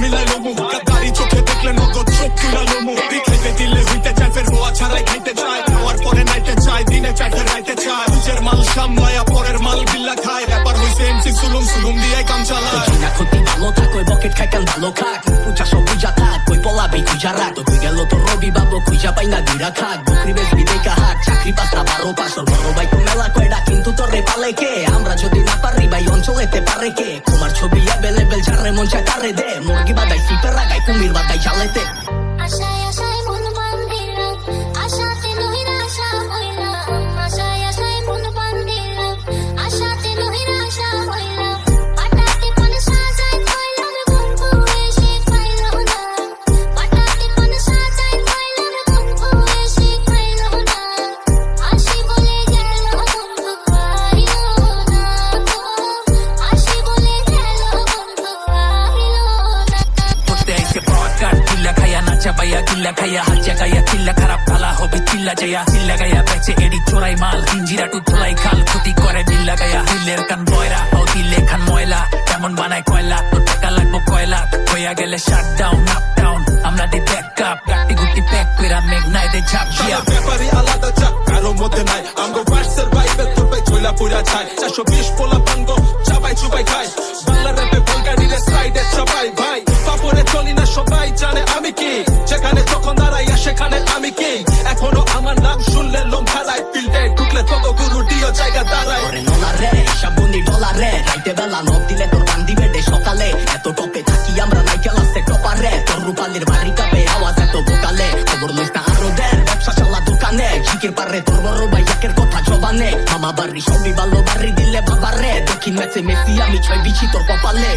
মিলাই লমু। গাদারি চোখে দেখলে নগদ চোখ তুলা লমু। খাইতে দিলে হইতে চায়, ফের রোয়া ছাড়াই খাইতে চায়। খাওয়ার পরে নাইতে চায়, দিনে ফের রাইতে চায়। নিজের মাল সামলায়া পরের মাল বিল্লা খায়। র্যাপার হইছে এমসি সুলুম সুলুম দিয়ে কাম চালায়। না ক্ষতি ভালো থাক, ওই বকেট খাইতেন ভালো খাক। পূজা সব পূজা থাক কই পলাবি খুঁজা রাখ তো গেল তো রবি বাবু খুঁজা পাই না, দুইরা খাক। বকরি বেচবি দেখা হাক পাশর বড় ভাই তো মেলা কয়ডা কিন্তু তোর রে পালে কে আমরা যদি না পারি ভাই অঞ্চলেতে পারে কে তোমার ছবি অ্যাভেলেবেল যারে মন চায় দে মুরগি বাদাই সিপের রাগাই কুমির বাদাই জালেতে আশায় আশায় নাচা বাইয়া কিল্লা খাইয়া হাত জাগাইয়া কিল্লা খারাপ ভালা হবে চিল্লা যাইয়া, চিল্লা গাইয়া বেচে এডি চোরাই মাল ইঞ্জিরা টু ধোলাই খাল ক্ষতি করে বিল্লা গাইয়া। হিলের কান বয়রা ও দিলে খান ময়লা, কেমন বানায় কয়লা, তোর টাকা লাগবো কয়লা, হইয়া গেলে শাট ডাউন আপ ডাউন আমরা দি ব্যাক আপ গাটি গুটি প্যাক কইরা মেঘনায় দে ঝাপ দিয়া। সবার আলাদা চাপ, কারও মধ্যে নাই। আমগো ভার্সের ভাইবে তোর ভাই ঝোলা পুরা ছাই চারশো বিশ পোলা ভাঙ্গো, চাবাই চুবাই খাই বাংলা র্যাপে ভঙ্গারি রে সাইডে সবাই, ভাই। পাপরে চলি না, সবাই জানে আমি কি। রাইতে বেলা নব দিলে তোর কান্দি বেডে সকালে। এত টপে থাকি আমরা নাইকেল আসতে টপারে তোর রূপালির বাড়ি কাপে আওয়াজ এত বোকালে। খবর লইস না আরও দেন ব্যবসা চালা দোকানে। ঝিকির পারে তোর বড় ভাই একের কথা জবানে। মামা বাড়ি সবই ভালো, বাড়ি দিলে বাবারে দক্ষিণ মেসে মেসি, আমি ছয় বিছি তোর কপালে।